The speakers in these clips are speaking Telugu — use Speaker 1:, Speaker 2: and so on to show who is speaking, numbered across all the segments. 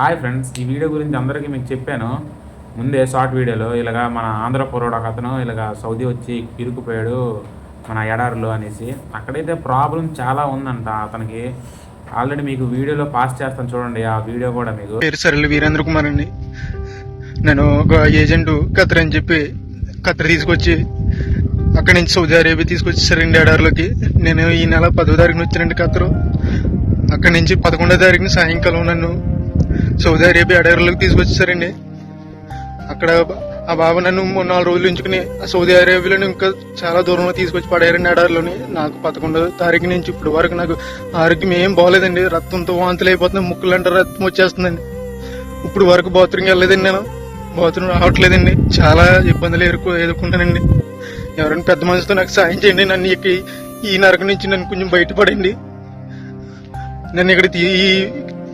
Speaker 1: హాయ్ ఫ్రెండ్స్ ఈ వీడియో గురించి అందరికీ మీకు చెప్పాను. ముందే షార్ట్ వీడియోలో ఇలాగా మన ఆంధ్ర పొరోడు ఒక అతను ఇలాగా సౌదీ వచ్చి ఇరుకుపోయాడు మన ఎడారులో అనేసి. అక్కడైతే ప్రాబ్లం చాలా ఉందంట అతనికి. ఆల్రెడీ మీకు వీడియోలో పాస్ చేస్తాను చూడండి ఆ వీడియో కూడా మీకు.
Speaker 2: పేరు వీరేంద్ర కుమార్ అండి. నేను ఒక ఏజెంట్ కత్ర అని చెప్పి కత్ర తీసుకొచ్చి అక్కడి నుంచి సౌదీ అరేబియా తీసుకొచ్చేసారండి ఎడారిలోకి. నేను ఈ నెల పదో తారీఖున వచ్చానండి ఖతరు. అక్కడి నుంచి పదకొండో తారీఖున సాయంకాలం నన్ను సౌదీ అరేబియా ఎడారిలోకి తీసుకొచ్చేసారండి. అక్కడ ఆ బాబు నన్ను మూడు నాలుగు రోజులు ఉంచుకుని సౌదీ అరేబియాలో ఇంకా చాలా దూరంలో తీసుకొచ్చి పడారండి ఎడారిలోని నాకు పదకొండో తారీఖు నుంచి ఇప్పుడు వరకు నాకు ఆరోగ్యం ఏం బాగోలేదండి. రక్తంతో వాంతులు అయిపోతుంది ముక్కులంటే రక్తం వచ్చేస్తుందండి. ఇప్పుడు వరకు బాత్రూమ్కి వెళ్ళలేదండి నేను. బాత్రూమ్ రావట్లేదండి. చాలా ఇబ్బందులు ఎదుర్కొ ఎదుర్కొంటానండి. ఎవరైనా పెద్ద మనిషితో నాకు సాయం చేయండి. నన్ను ఈ నరకం నుంచి నన్ను కొంచెం బయటపడండి. నన్ను ఇక్కడ తీ- ఈ-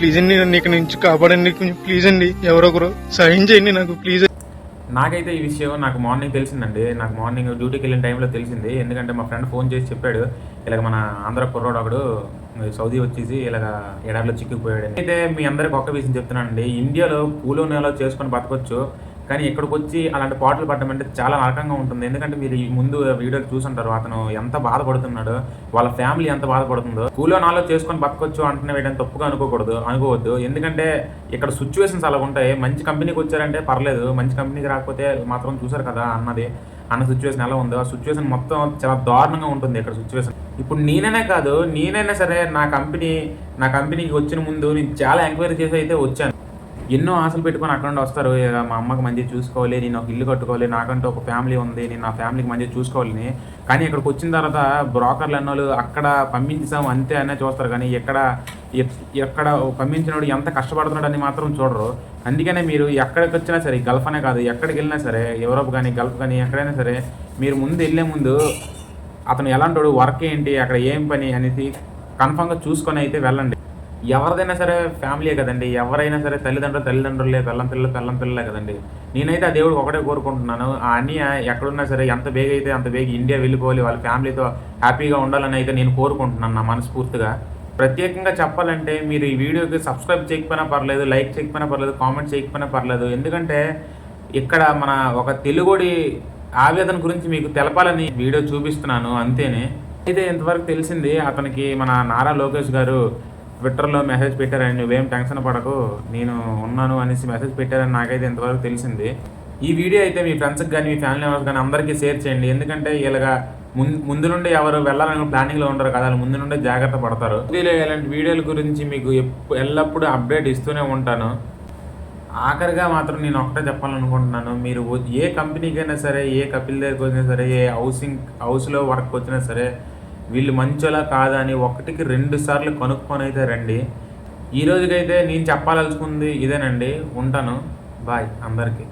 Speaker 2: ప్లీజ్ అండి నన్ను ఇక్కడ నుంచి కాపాడండి కొంచెం ప్లీజ్ అండి ఎవరొకరు సహాయం చేయండి నాకు ప్లీజ్.
Speaker 1: నాకైతే ఈ విషయం నాకు మార్నింగ్ తెలిసిందండి. నాకు మార్నింగ్ డ్యూటీకి వెళ్ళిన టైంలో తెలిసింది. ఎందుకంటే మా ఫ్రెండ్ ఫోన్ చేసి చెప్పాడు ఇలాగ మన ఆంధ్ర కుర్రోడు ఒకడు సౌదీ వచ్చేసి ఇలాగ ఎడారిలో చిక్కుకుపోయాడు అయితే మీ అందరికి ఒక్క విషయం చెప్తున్నానండి. ఇండియాలో పూలో నెలలో చేసుకొని బతకొచ్చు. కానీ ఇక్కడికి వచ్చి అలాంటి పాటలు పడడం అంటే చాలా నరకంగా ఉంటుంది. ఎందుకంటే మీరు ఈ ముందు వీడియోలు చూసుంటారు అతను ఎంత బాధపడుతున్నాడు వాళ్ళ ఫ్యామిలీ ఎంత బాధపడుతుందో. స్కూల్లో నాలో చేసుకొని బతకొచ్చు అంటున్న వేయడం తప్పుగా అనుకోకూడదు అనుకోవద్దు. ఎందుకంటే ఇక్కడ సిచ్యువేషన్స్ అలా ఉంటాయి. మంచి కంపెనీకి వచ్చారంటే పర్లేదు మంచి కంపెనీకి రాకపోతే మాత్రం చూసారు కదా అన్నది అన్న సిచ్యువేషన్ ఎలా ఉందో. ఆ సిచ్యువేషన్ మొత్తం చాలా దారుణంగా ఉంటుంది ఇక్కడ సిచ్యువేషన్. ఇప్పుడు నేనైనా కాదు నేనైనా సరే నా కంపెనీ నా కంపెనీకి వచ్చిన ముందు నేను చాలా ఎంక్వైరీ చేసి అయితే వచ్చాను. ఎన్నో ఆశలు పెట్టుకొని అక్కడ నుండి వస్తారు. మా అమ్మకి మంచిగా చూసుకోవాలి నేను ఒక ఇల్లు కట్టుకోవాలి నాకంటూ ఒక ఫ్యామిలీ ఉంది నేను నా ఫ్యామిలీకి మంచిగా చూసుకోవాలని. కానీ ఇక్కడికి వచ్చిన తర్వాత బ్రోకర్లు అన్నోళ్ళు అక్కడ పంపించాం అంతే అనే చూస్తారు. కానీ ఎక్కడ ఎక్కడ పంపించినోడు ఎంత కష్టపడుతున్నాడు అని మాత్రం చూడరు. అందుకనే మీరు ఎక్కడికి వచ్చినా సరే గల్ఫ్ అనే కాదు ఎక్కడికి వెళ్ళినా సరే యూరోప్ కానీ గల్ఫ్ కానీ ఎక్కడైనా సరే మీరు ముందు వెళ్ళే ముందు అతను ఎలాంటి వర్క్ ఏంటి అక్కడ ఏం పని అనేది కన్ఫామ్గా చూసుకొని అయితే వెళ్ళండి. ఎవరిదైనా సరే ఫ్యామిలీ కదండి. ఎవరైనా సరే తల్లిదండ్రులు తల్లిదండ్రులే పిల్లం పిల్లలు పిల్లం పిల్లలే కదండి. నేనైతే ఆ దేవుడు ఒకటే కోరుకుంటున్నాను. ఆ అన్నయ్య ఎక్కడున్నా సరే ఎంత బేగ అయితే అంత బేగ ఇండియా వెళ్ళిపోవాలి. వాళ్ళ ఫ్యామిలీతో హ్యాపీగా ఉండాలని అయితే నేను కోరుకుంటున్నాను నా మనస్ఫూర్తిగా. ప్రత్యేకంగా చెప్పాలంటే మీరు ఈ వీడియోకి సబ్స్క్రైబ్ చేయకపోయినా పర్లేదు లైక్ చేయకపోయినా పర్లేదు కామెంట్ చేయకపోయినా పర్లేదు. ఎందుకంటే ఇక్కడ మన ఒక తెలుగుడి ఆవేదన గురించి మీకు తెలపాలని వీడియో చూపిస్తున్నాను అంతేనే. అయితే ఇంతవరకు తెలిసింది అతనికి మన నారా లోకేష్ గారు ట్విట్టర్లో మెసేజ్ పెట్టారని నువ్వేం టెన్షన్ పడకు నేను ఉన్నాను అనేసి మెసేజ్ పెట్టారని నాకైతే ఇంతవరకు తెలిసింది. ఈ వీడియో అయితే మీ ఫ్రెండ్స్కి కానీ మీ ఫ్యామిలీ మెంబర్స్ కానీ అందరికీ షేర్ చేయండి. ఎందుకంటే ఇలాగా ముందు ముందు నుండి ఎవరు వెళ్ళాలని ప్లానింగ్లో ఉంటారు కదా వాళ్ళు ముందు నుండే జాగ్రత్త పడతారు. ఇలాంటి వీడియోల గురించి మీకు ఎప్పు ఎల్లప్పుడూ అప్డేట్ ఇస్తూనే ఉంటాను. ఆఖరిగా మాత్రం నేను ఒకటే చెప్పాలనుకుంటున్నాను. మీరు ఏ కంపెనీకైనా సరే ఏ కపిల్ దగ్గరికి వచ్చినా సరే ఏ హౌసింగ్ హౌస్లో వర్క్ వచ్చినా సరే వీళ్ళు మంచోలా కాదా అని ఒకటికి రెండు సార్లు కనుక్కొని అయితే రండి. ఈ రోజుకైతే నేను చెప్పాలనుకుంది ఇదేనండి. ఉంటాను. బాయ్. అందరికీ.